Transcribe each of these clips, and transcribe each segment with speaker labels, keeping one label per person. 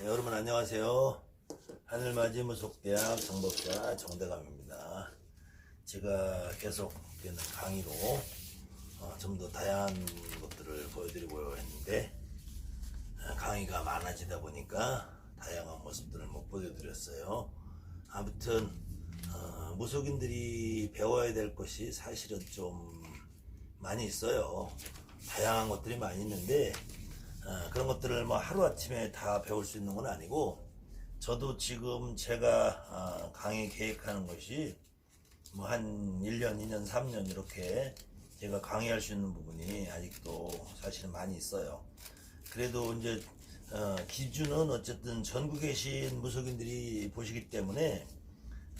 Speaker 1: 네, 여러분 안녕하세요. 하늘맞이 무속대학 정법사 정대감입니다. 제가 계속 되는 강의로 어, 좀더 다양한 것들을 보여드리고 했는데 어, 강의가 많아지다 보니까 다양한 모습들을 못 보여드렸어요. 아무튼 어, 무속인들이 배워야 될 것이 사실은 좀 많이 있어요. 다양한 것들이 많이 있는데 어, 그런 것들을 뭐 하루아침에 다 배울 수 있는 건 아니고 저도 지금 제가 어, 강의 계획하는 것이 뭐 한 1년, 2년, 3년 이렇게 제가 강의할 수 있는 부분이 아직도 사실은 많이 있어요. 그래도 이제 어, 기준은 어쨌든 전국에 계신 무속인들이 보시기 때문에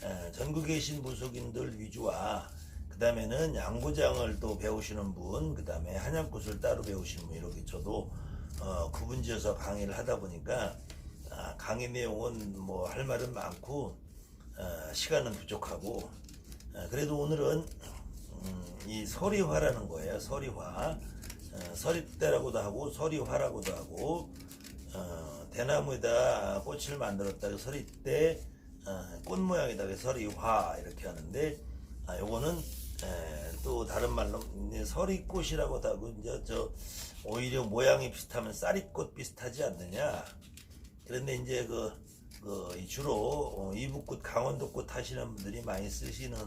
Speaker 1: 에, 전국에 계신 무속인들 위주와 그 다음에는 양고장을 또 배우시는 분, 그 다음에 한양굿을 따로 배우시는 분 이렇게 저도 어, 구분지어서 강의를 하다 보니까 아, 강의 내용은 뭐 할 말은 많고 어, 시간은 부족하고 어, 그래도 오늘은 음, 이 서리화라는 거예요. 서리화. 어, 서리대라고도 하고 서리화라고도 하고 어, 대나무에다 꽃을 만들었다. 서리대 어, 꽃. 그래서 서리화 이렇게 하는데 아, 요거는 에, 또 다른 말로 이제 서리꽃이라고도 하고 이제 저 오히려 모양이 비슷하면 쌀이꽃 비슷하지 않느냐. 그런데 이제 그, 그이 주로 어, 이북꽃, 강원도꽃 하시는 분들이 많이 쓰시는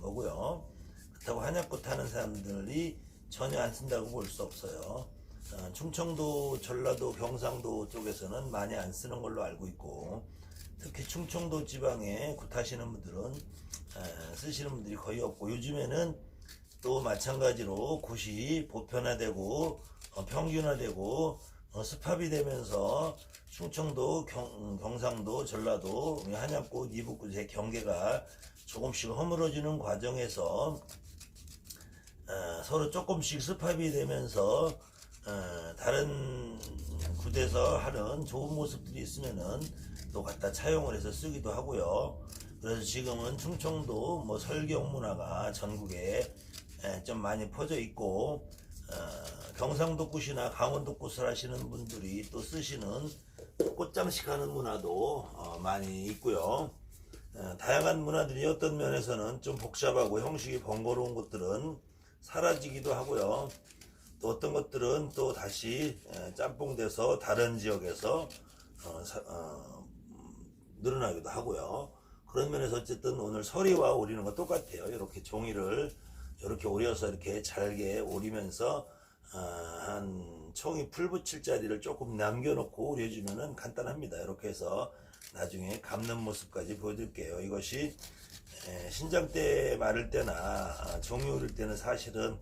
Speaker 1: 거고요. 그렇다고 한약꽃 하는 사람들이 전혀 안 쓴다고 볼 수 없어요. 어, 충청도, 전라도, 경상도 쪽에서는 많이 안 쓰는 걸로 알고 있고, 특히 충청도 지방에 굿 하시는 분들은 에, 쓰시는 분들이 거의 없고, 요즘에는 또 마찬가지로 굿이 보편화되고 어, 평균화되고 어, 습합이 되면서 충청도, 경, 경상도, 전라도, 한양꽃, 이북꽃의 경계가 조금씩 허물어지는 과정에서 어, 서로 조금씩 습합이 되면서 어, 다른 굿에서 하는 좋은 모습들이 있으면은 또 갖다 차용을 해서 쓰기도 하고요. 그래서 지금은 충청도 뭐 설경 문화가 전국에 에, 좀 많이 퍼져 있고 어, 경상도 굿이나 강원도 굿을 하시는 분들이 또 쓰시는 꽃장식 하는 문화도 어, 많이 있고요. 어, 다양한 문화들이 어떤 면에서는 좀 복잡하고 형식이 번거로운 것들은 사라지기도 하고요. 또 어떤 것들은 또 다시 에, 짬뽕돼서 다른 지역에서 어, 사- 어, 늘어나기도 하고요. 그런 면에서 어쨌든 오늘 서리와 오리는 거 똑같아요. 이렇게 종이를 이렇게 오려서 이렇게 잘게 오리면서 어, 한 총이 풀 붙일 자리를 조금 남겨놓고 오려주면은 간단합니다. 이렇게 해서 나중에 감는 모습까지 보여드릴게요. 이것이 에, 신장 때 마를 때나 아, 종이 오릴 때는 사실은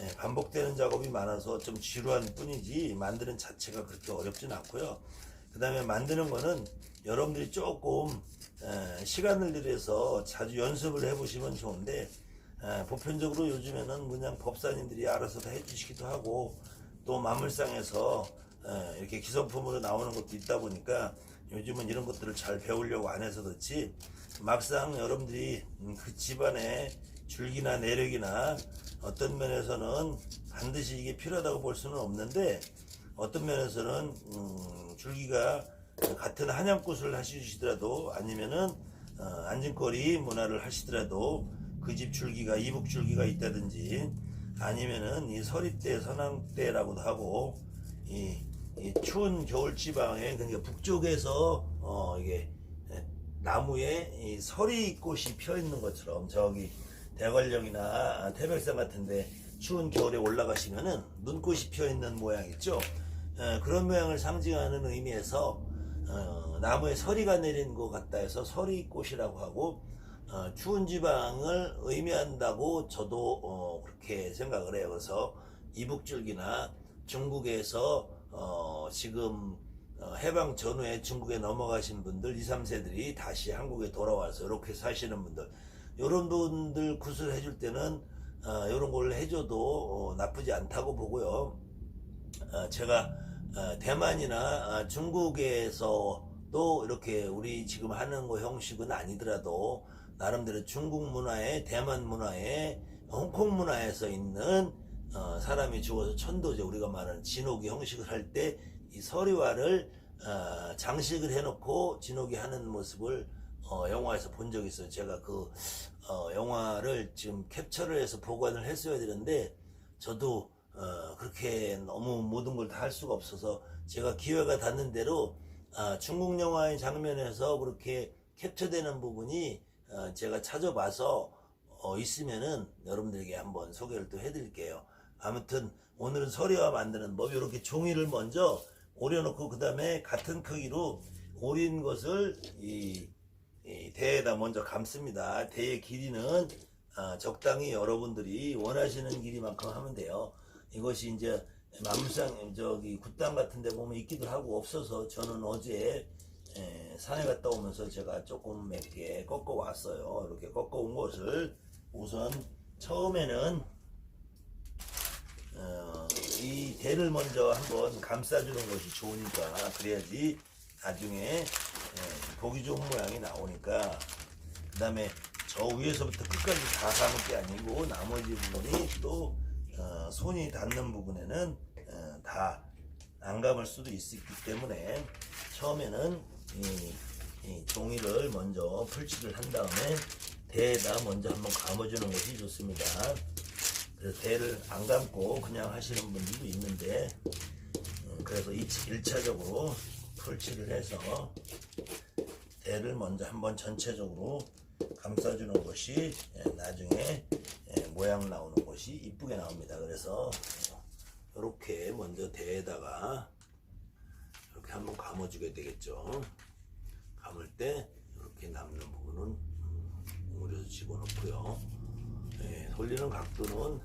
Speaker 1: 에, 반복되는 작업이 많아서 좀 지루한 뿐이지 만드는 자체가 그렇게 어렵진 않고요. 그 다음에 만드는 거는 여러분들이 조금 에, 시간을 들여서 자주 연습을 해보시면 좋은데 에, 보편적으로 요즘에는 그냥 법사님들이 알아서 다 해주시기도 하고 또 만물상에서 에, 이렇게 기성품으로 나오는 것도 있다 보니까 요즘은 이런 것들을 잘 배우려고 안 해서 그렇지 막상 여러분들이 음, 그 집안의 줄기나 내력이나 어떤 면에서는 반드시 이게 필요하다고 볼 수는 없는데 어떤 면에서는 음, 줄기가 같은 한양꽃을 하시더라도 아니면은 어, 안진거리 문화를 하시더라도 그 집 줄기가 이북 줄기가 있다든지 아니면은 이 서리대 선왕대라고도 하고 이, 이 추운 겨울 지방에 그러니까 북쪽에서 어 이게 예, 나무에 이 서리꽃이 펴 있는 것처럼 저기 대관령이나 태백산 같은데 추운 겨울에 올라가시면은 눈꽃이 펴 있는 모양 있죠. 어, 그런 모양을 상징하는 의미에서 어, 나무에 서리가 내린 것 같다 해서 서리꽃이라고 하고 어, 추운 지방을 의미한다고 저도 어, 그렇게 생각을 해요. 그래서 이북줄기나 중국에서 어, 지금 어, 해방 전후에 중국에 넘어가신 분들 2, 3세들이 다시 한국에 돌아와서 이렇게 사시는 분들 이런 분들 굿을 해줄 때는 이런 걸 해줘도 어, 나쁘지 않다고 보고요. 어, 제가 어, 대만이나 어, 중국에서도 이렇게 우리 지금 하는 거 형식은 아니더라도 나름대로 중국 문화에 대만 문화에 홍콩 문화에서 있는 어, 사람이 죽어서 천도제 우리가 말하는 진옥이 형식을 할 때 이 서리화를 어, 장식을 해놓고 진옥이 하는 모습을 어, 영화에서 본 적이 있어요. 제가 그 어, 영화를 지금 캡처를 해서 보관을 했어야 되는데 저도 어, 그렇게 너무 모든 걸 다 할 수가 없어서 제가 기회가 닿는 대로 아, 중국 영화의 장면에서 그렇게 캡처되는 부분이 어, 제가 찾아봐서 어, 있으면은 여러분들에게 한번 소개를 또 해드릴게요. 아무튼 오늘은 서리와 만드는 법 이렇게 종이를 먼저 오려놓고 그 다음에 같은 크기로 오린 것을 이, 이 대에다 먼저 감습니다. 대의 길이는 아, 적당히 여러분들이 원하시는 길이만큼 하면 돼요. 이것이 이제 만물상 저기 굿당 같은 데 보면 있기도 하고 없어서 저는 어제 에, 산에 갔다 오면서 제가 조금 몇개 꺾어 왔어요. 이렇게 꺾어 온 것을 우선 처음에는 어, 이 대를 먼저 한번 감싸주는 것이 좋으니까 그래야지 나중에 에, 보기 좋은 모양이 나오니까 그 다음에 저 위에서부터 끝까지 다 감을 게 아니고 나머지 부분이 또 어, 손이 닿는 부분에는 어, 다 안 감을 수도 있기 때문에 처음에는 이, 이 종이를 먼저 풀칠을 한 다음에 대에다 먼저 한번 감아주는 것이 좋습니다. 그래서 대를 안 감고 그냥 하시는 분들도 있는데 음, 그래서 1차적으로 풀칠을 해서 대를 먼저 한번 전체적으로 감싸주는 것이 예, 나중에 예, 모양 나오는 것이 이쁘게 나옵니다. 그래서 이렇게 먼저 대에다가 이렇게 한번 감아주게 되겠죠. 감을 때 이렇게 남는 부분은 음, 우려서 집어넣고요. 예, 돌리는 각도는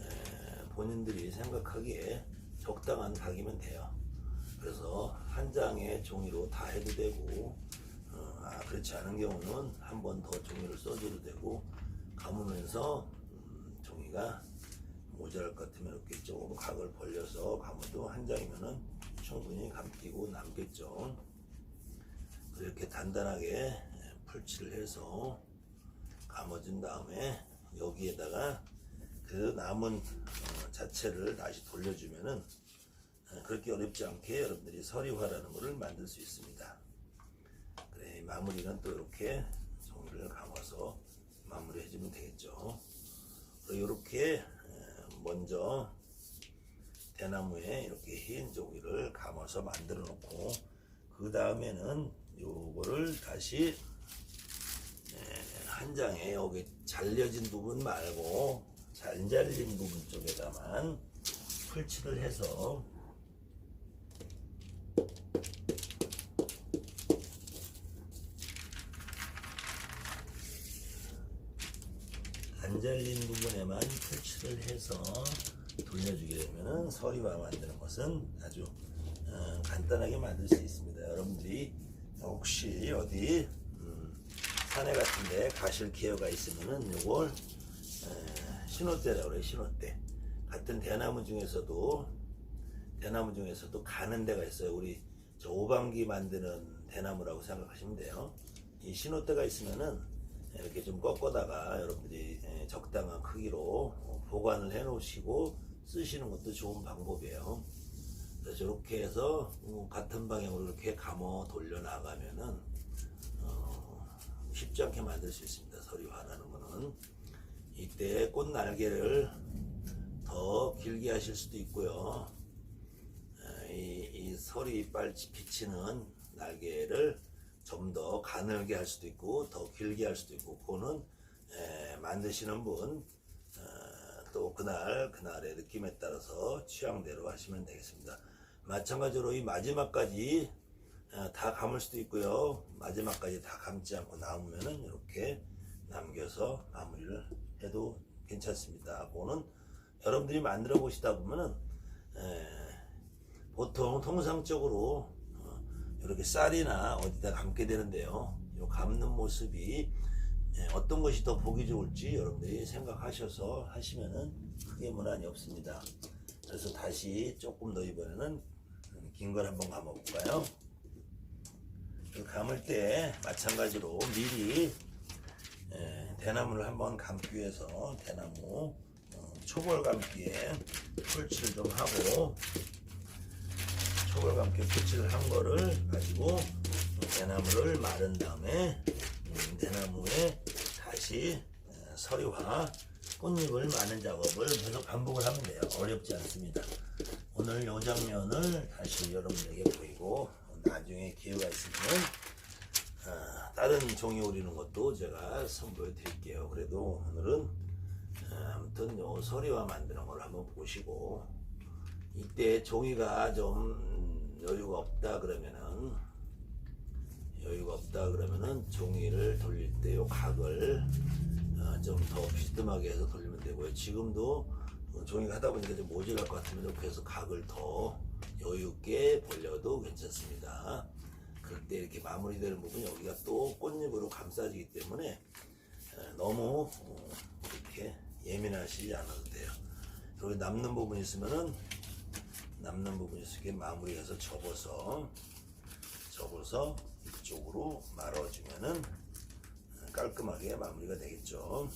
Speaker 1: 예, 본인들이 생각하기에 적당한 각이면 돼요. 그래서 한 장의 종이로 다 해도 되고 어, 아, 그렇지 않은 경우는 한 번 더 종이를 써줘도 되고 감으면서 음, 종이가 모자랄 것 같으면 이렇게 조금 각을 벌려서 감아도 한 장이면은 충분히 감기고 남겠죠. 이렇게 단단하게 풀칠을 해서 감아준 다음에 여기에다가 그 남은 어, 자체를 다시 돌려주면은 어, 그렇게 어렵지 않게 여러분들이 서리화라는 것을 만들 수 있습니다. 그래 마무리는 또 이렇게 종이를 감아서 마무리 해주면 되겠죠. 이렇게 먼저 대나무에 이렇게 흰 종이를 감아서 만들어 놓고 그 다음에는 요거를 다시 에, 한 장에 여기 잘려진 부분 말고 잘 잘린 부분 쪽에다만 풀칠을 해서 안 잘린 부분에만 풀칠을 해서 돌려주게 되면은 서리와 만드는 것은 아주 어, 간단하게 만들 수 있습니다. 여러분들이 혹시 어디 음, 산에 같은데 가실 기회가 있으면은 요걸 에, 신호대라고 그래요. 신호대. 같은 대나무 중에서도 대나무 중에서도 가는 데가 있어요. 우리 저 오방기 만드는 대나무라고 생각하시면 돼요. 이 신호대가 있으면은 이렇게 좀 꺾어다가 여러분들이 에, 적당한 크기로 보관을 해 놓으시고 쓰시는 것도 좋은 방법이에요. 그래서 이렇게 해서 어, 같은 방향으로 이렇게 감어 돌려 나가면은 어, 쉽지 않게 만들 수 있습니다. 서리화라는 거는 이때 꽃 날개를 더 길게 하실 수도 있고요. 에, 이, 이 서리 이빨 비치는 날개를 좀 더 가늘게 할 수도 있고 더 길게 할 수도 있고 그거는 에, 만드시는 분 어, 또 그날 그날의 느낌에 따라서 취향대로 하시면 되겠습니다. 마찬가지로 이 마지막까지 어, 다 감을 수도 있고요. 마지막까지 다 감지 않고 남으면은 이렇게 남겨서 마무리를 해도 괜찮습니다. 그거는 여러분들이 만들어 보시다 보면은 에, 보통 통상적으로 어, 이렇게 쌀이나 어디다 감게 되는데요. 이 감는 모습이 예, 어떤 것이 더 보기 좋을지 여러분들이 생각하셔서 하시면은 크게 무난이 없습니다. 그래서 다시 조금 더 이번에는 긴 걸 한번 감아볼까요? 이 감을 때 마찬가지로 미리 예, 대나무를 한번 감기 위해서 대나무 어, 초벌 감기에 풀칠을 좀 하고 초벌과 함께 붙이를 한 거를 가지고 대나무를 마른 다음에 음, 대나무에 다시 어, 서리와 꽃잎을 마는 작업을 계속 반복을 하면 돼요. 어렵지 않습니다. 오늘 이 장면을 다시 여러분에게 보이고 나중에 기회가 있으면 아, 다른 종이 오리는 것도 제가 선보여 드릴게요. 그래도 오늘은 아, 아무튼 요 서리와 만드는 걸 한번 보시고 이때 종이가 좀 여유가 없다 그러면은 여유가 없다 그러면은 종이를 돌릴 때 요 각을 아, 좀더 비스듬하게 해서 돌리면 되고요. 지금도 종이가 하다 보니까 좀 모자랄 것 같으면 해서 각을 더 여유 있게 벌려도 괜찮습니다. 그럴 때 이렇게 마무리되는 부분 여기가 또 꽃잎으로 감싸지기 때문에 에, 너무 어, 이렇게 예민하시지 않아도 돼요. 여기 남는 부분 있으면은 남는 부분 있으게 마무리해서 접어서 접어서 이쪽으로 말아주면은 깔끔하게 마무리가 되겠죠.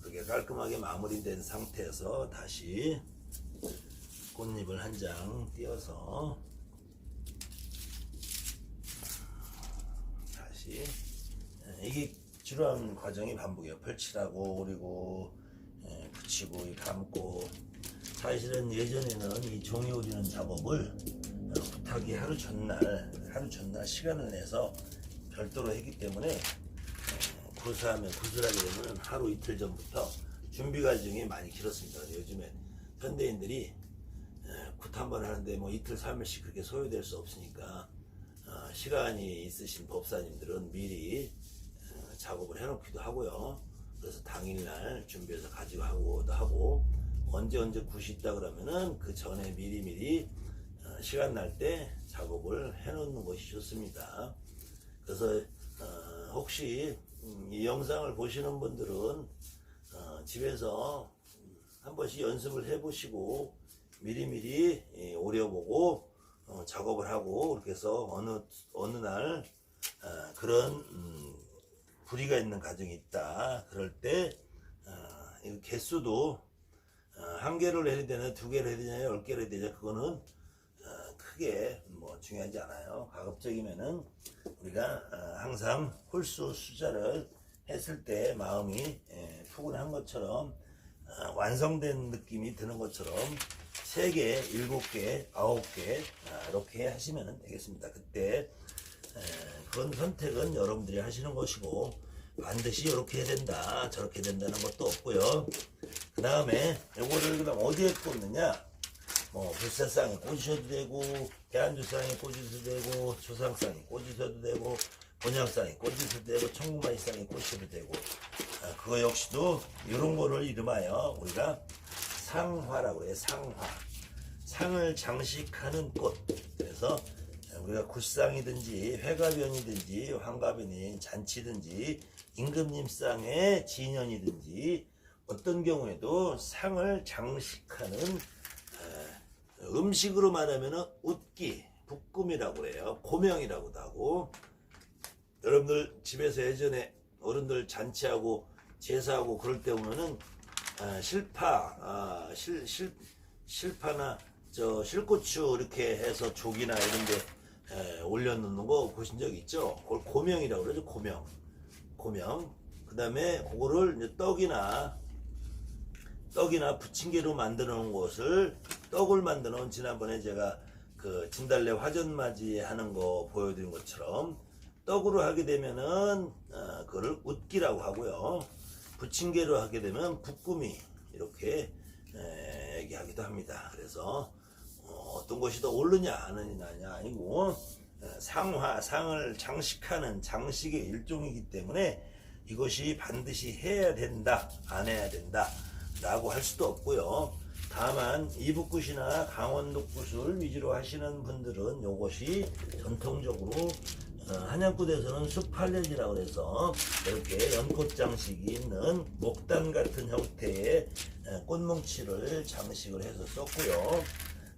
Speaker 1: 그렇게 깔끔하게 마무리된 상태에서 다시 꽃잎을 한 장 띄어서 다시 에, 이게 지루한 과정이 반복이에요. 펼치라고 그리고 에, 붙이고 이 감고 사실은 예전에는 이 종이 오리는 작업을 어, 부탁이 하루 전날 하루 전날 시간을 내서 별도로 했기 때문에 어, 구사하면 구슬하게 되면 하루 이틀 전부터 준비 과정이 많이 길었습니다. 요즘에 현대인들이 굿 한 번 하는데 뭐 이틀 삼일씩 그렇게 소요될 수 없으니까 어, 시간이 있으신 법사님들은 미리 어, 작업을 해놓기도 하고요. 그래서 당일날 준비해서 가지고 하고도 하고 언제 언제 굿이 있다 그러면은 그 전에 미리 미리 어, 시간 날 때 작업을 해 놓는 것이 좋습니다. 그래서 어, 혹시 음, 이 영상을 보시는 분들은 어, 집에서 한 번씩 연습을 해 보시고 미리미리 예, 오려보고 어, 작업을 하고 그렇게 해서 어느 어느 날 어, 그런 음, 불이가 있는 가정이 있다 그럴 때 개수도 어, 한 개를 해야 되나 두 개를 해야 되냐 열 개를 해야 되냐 그거는 어, 크게 뭐 중요하지 않아요 가급적이면은 우리가 어, 항상 홀수 숫자를 했을 때 마음이 예, 푸근한 것처럼 어, 완성된 느낌이 드는 것처럼 세 개, 일곱 개, 아홉 개 아, 이렇게 하시면 되겠습니다. 그때 에, 그건 선택은 여러분들이 하시는 것이고 반드시 이렇게 해야 된다, 저렇게 된다는 것도 없고요. 그 다음에 이거를 그럼 어디에 꽂느냐? 뭐 불사상에 꽂으셔도 되고 계란주상에 꽂으셔도 되고 조상상에 꽂으셔도 되고 본향상에 꽂으셔도 되고 청구마이상에 꽂으셔도 되고. 아, 그거 역시도 이런 거를 이름하여 우리가 상화라고 해요 상화. 상을 장식하는 꽃. 그래서 우리가 굿상이든지 회가변이든지 환가변이 잔치든지 임금님상의 진연이든지 어떤 경우에도 상을 장식하는 에, 음식으로 말하면 웃기 북금이라고 해요 고명이라고도 하고 여러분들 집에서 예전에 어른들 잔치하고 제사하고 그럴 때 보면은 아, 실파, 아, 실, 실, 실파나 저 실고추 이렇게 해서 족이나 이런데 에, 올려놓는 거 보신 적 있죠? 그걸 고명이라고 그러죠. 고명, 고명. 그 다음에 그거를 떡이나 떡이나 부침개로 만들어 놓은 것을 떡을 만들어 놓은 지난번에 제가 그 진달래 화전맞이 하는 거 보여드린 것처럼 떡으로 하게 되면은 어, 그거를 웃기라고 하고요. 부침개로 하게 되면 북구미 이렇게 에, 얘기하기도 합니다. 그래서 어, 떤 것이 더안 옳으냐 아니고 에, 상화 상을 장식하는 장식의 일종이기 때문에 이것이 반드시 해야 된다 안 해야 된다 라고 할 수도 없고요. 다만 이북굿이나 강원도굿을 위주로 하시는 분들은 이것이 전통적으로 어, 한양굿에서는 숲팔레지라고 해서 이렇게 연꽃 장식이 있는 목단 같은 형태의 에, 꽃뭉치를 장식을 해서 썼고요.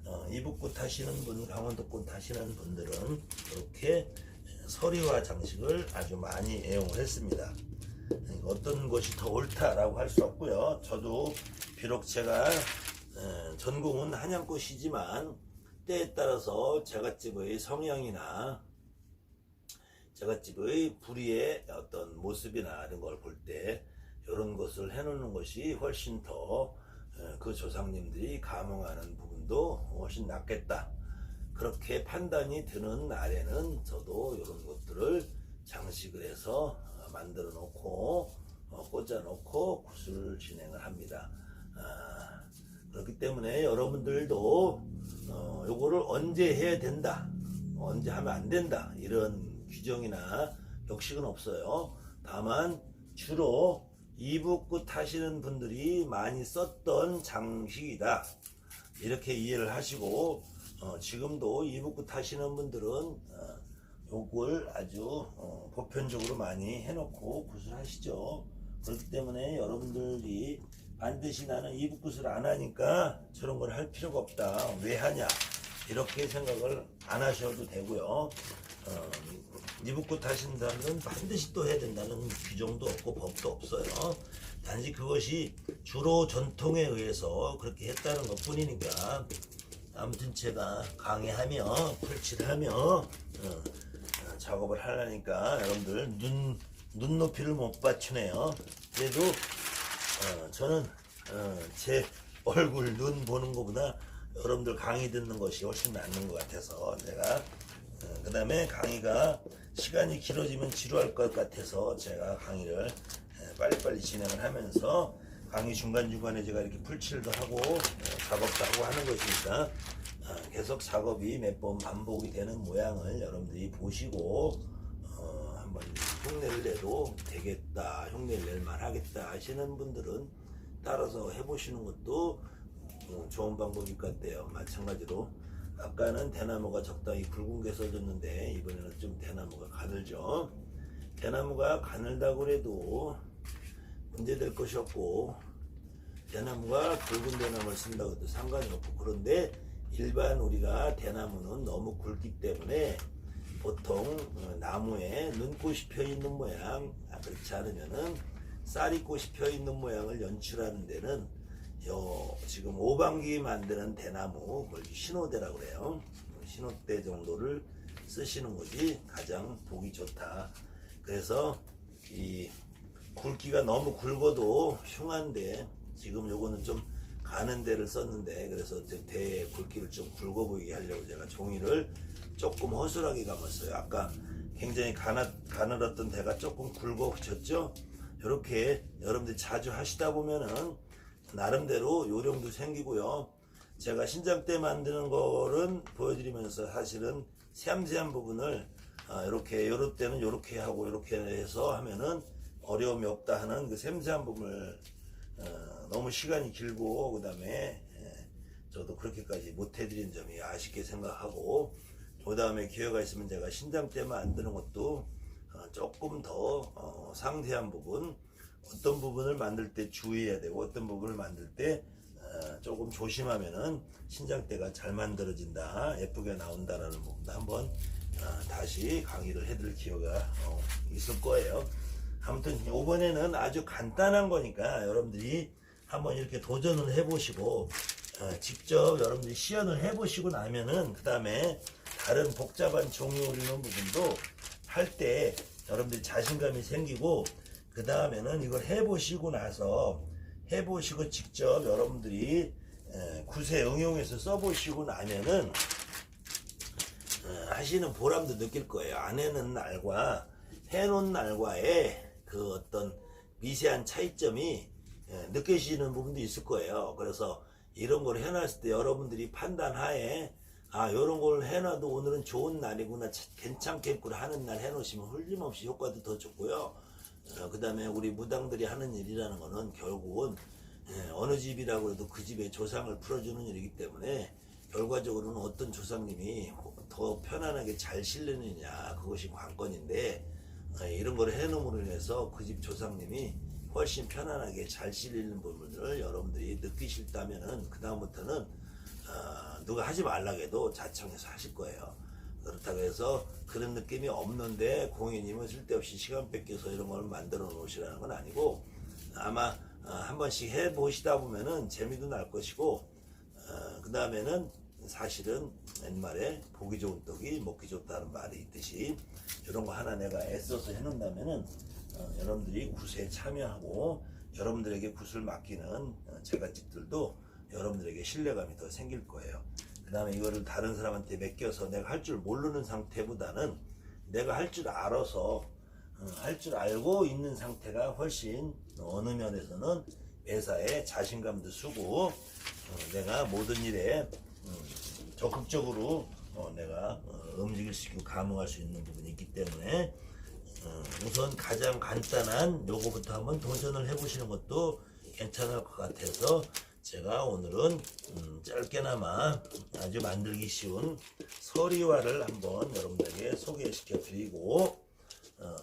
Speaker 1: 어, 이북굿 하시는 분, 강원도굿 하시는 분들은 이렇게 서리와 장식을 아주 많이 애용을 했습니다. 어떤 것이 더 옳다라고 할 수 없고요. 저도 비록 제가 에, 전공은 한양꽃이지만 때에 따라서 제갓집의 성향이나 제갓집의 불의의 어떤 모습이나 이런 걸 볼 때 이런 것을 해놓는 것이 훨씬 더 그 조상님들이 감흥하는 부분도 훨씬 낫겠다. 그렇게 판단이 드는 날에는 저도 이런 것들을 장식을 해서 어, 만들어 놓고 어, 꽂아 놓고 구슬 진행을 합니다. 아, 그렇기 때문에 여러분들도 어, 요거를 언제 해야 된다, 언제 하면 안 된다 이런 규정이나 격식은 없어요. 다만 주로 이북굿 하시는 분들이 많이 썼던 장식이다 이렇게 이해를 하시고 어, 지금도 이북굿 하시는 분들은 어, 요걸 아주 어, 보편적으로 많이 해놓고 구슬하시죠. 그렇기 때문에 여러분들이 반드시 나는 이북굿을 안 하니까 저런 걸 할 필요가 없다. 왜 하냐? 이렇게 생각을 안 하셔도 되고요. 어, 이북굿 하신다면 반드시 또 해야 된다는 규정도 없고 법도 없어요. 단지 그것이 주로 전통에 의해서 그렇게 했다는 것 뿐이니까 아무튼 제가 강의하며 풀칠하며 어, 어, 작업을 하려니까 여러분들 눈 눈높이를 못 받추네요. 그래도 어, 저는 어, 제 얼굴 눈 보는 것보다 여러분들 강의 듣는 것이 훨씬 낫는 것 같아서 제가 그 다음에 강의가 시간이 길어지면 지루할 것 같아서 제가 강의를 에, 빨리빨리 진행을 하면서 강의 중간중간에 제가 이렇게 풀칠도 하고 어, 작업도 하고 하는 것이니까 어, 계속 작업이 몇 번 반복이 되는 모양을 여러분들이 보시고 어, 한번 흉내를 내도 되겠다 흉내를 낼만 하겠다 하시는 분들은 따라서 해보시는 것도 어, 좋은 방법일 것 같아요. 마찬가지로 아까는 대나무가 적당히 굵은 게 써졌는데 이번에는 좀 대나무가 가늘죠. 대나무가 가늘다고 해도 문제될 것이 없고 대나무가 굵은 대나무를 쓴다고 해도 상관이 없고 그런데 일반 우리가 대나무는 너무 굵기 때문에 보통 어, 나무에 눈꽃이 펴 있는 모양 아, 그렇지 않으면은 쌀이꽃이 펴 있는 모양을 연출하는 데는 요 지금 오방기 만드는 대나무 신호대라고 그래요. 신호대 정도를 쓰시는 것이 가장 보기 좋다. 그래서 이 굵기가 너무 굵어도 흉한데 지금 요거는 좀 가는 데를 썼는데 그래서 제 대의 굵기를 좀 굵어 보이게 하려고 제가 종이를 조금 허술하게 감았어요. 아까 굉장히 가나, 가늘었던 대가 조금 굵어졌죠? 이렇게 여러분들이 자주 하시다 보면은 나름대로 요령도 생기고요. 제가 신장 때 만드는 거는 보여드리면서 사실은 세암세암 부분을 아, 이렇게 요럴 때는 이렇게 하고 이렇게 해서 하면은 어려움이 없다 하는 그 샘세한 부분을 어, 너무 시간이 길고 그 다음에 예, 저도 그렇게까지 못 해드린 점이 아쉽게 생각하고 그 다음에 기회가 있으면 제가 신장 때 만드는 것도 어, 조금 더 어, 상세한 부분 어떤 부분을 만들 때 주의해야 되고 어떤 부분을 만들 때 어, 조금 조심하면은 신장 때가 잘 만들어진다 예쁘게 나온다라는 부분도 한번 어, 다시 강의를 해드릴 기회가 어, 있을 거예요. 아무튼 이번에는 아주 간단한 거니까 여러분들이 한번 이렇게 도전을 해보시고 어, 직접 여러분들이 시연을 해보시고 나면은 그 다음에 다른 복잡한 종이 오리는 부분도 할 때 여러분들이 자신감이 생기고 그 다음에는 이걸 해보시고 나서 해보시고 직접 여러분들이 에, 구세 응용해서 써보시고 나면은 어, 하시는 보람도 느낄 거예요. 안 해는 날과 해놓은 날과의 미세한 차이점이 예, 느껴지는 부분도 있을 거예요. 그래서 이런 걸 해놨을 때 여러분들이 판단하에 아 이런 걸 해놔도 오늘은 좋은 날이구나 차- 괜찮겠구나 하는 날 해놓으시면 흘림없이 효과도 더 좋고요. 그 다음에 우리 무당들이 하는 일이라는 거는 결국은 예, 어느 집이라고 해도 그 집의 조상을 풀어주는 일이기 때문에 결과적으로는 어떤 조상님이 더 편안하게 잘 실리느냐 그것이 관건인데 어, 이런 걸 해놓음으로 인해서 그 집 조상님이 훨씬 편안하게 잘 실리는 부분을 여러분들이 느끼실다면은 그 다음부터는 어, 누가 하지 말라고 해도 자청해서 하실 거예요. 그렇다고 해서 그런 느낌이 없는데 공인님은 쓸데없이 시간 뺏겨서 이런 걸 만들어 놓으시라는 건 아니고 아마 어, 한 번씩 해 보시다 보면은 재미도 날 것이고 그 다음에는 사실은 옛말에 보기 좋은 떡이 먹기 좋다는 말이 있듯이 이런 거 하나 내가 애써서 해놓는다면은 어, 여러분들이 굿에 참여하고 여러분들에게 굿을 맡기는 어, 제갓집들도 여러분들에게 신뢰감이 더 생길 거예요. 그 다음에 이거를 다른 사람한테 맡겨서 내가 할 줄 모르는 상태보다는 내가 할 줄 알아서 할줄 알고 있는 상태가 훨씬 어느 면에서는 매사에 자신감도 쓰고 어, 내가 모든 일에 음, 적극적으로 어, 내가 어, 움직일 수 있고 감흥할 수 있는 부분이 있기 때문에 어, 우선 가장 간단한 요거부터 한번 도전을 해보시는 것도 괜찮을 것 같아서 제가 오늘은 음, 짧게나마 아주 만들기 쉬운 서리화를 한번 여러분들에게 소개시켜 드리고 어,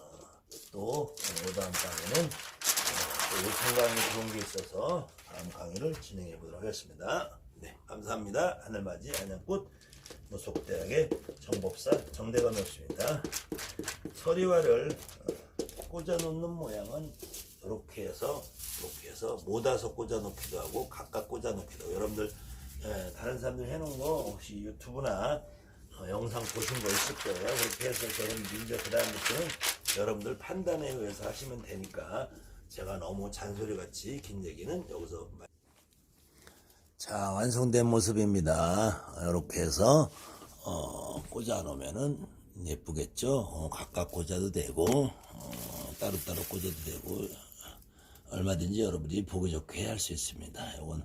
Speaker 1: 또 다음 강의는 어, 또 요청 강의 들어온 게 있어서 다음 강의를 진행해 보도록 하겠습니다. 네, 감사합니다. 하늘맞이 안양꽃 무속대학의 정법사 정대감이었습니다. 서리화를 어, 꽂아놓는 모양은 이렇게 해서 이렇게 해서 모다서 꽂아놓기도 하고 각각 꽂아놓기도 하고 여러분들 예, 다른 사람들 해놓은 거 혹시 유튜브나 어, 영상 보신 거 있을 거예요. 그렇게 해서 여러분들 이제 그 다음부터는 여러분들 판단에 의해서 하시면 되니까 제가 너무 잔소리 같이 긴 얘기는 여기서 말- 자 완성된 모습입니다. 이렇게 해서 어, 꽂아 놓으면은 예쁘겠죠. 어, 각각 꽂아도 되고 어, 따로따로 꽂아도 되고 얼마든지 여러분들이 보기 좋게 할 수 있습니다. 이건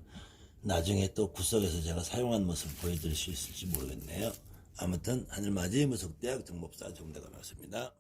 Speaker 1: 나중에 또 구석에서 제가 사용한 모습 보여드릴 수 있을지 모르겠네요. 아무튼 하늘맞이 무속대학 정법사 정대감이었습니다.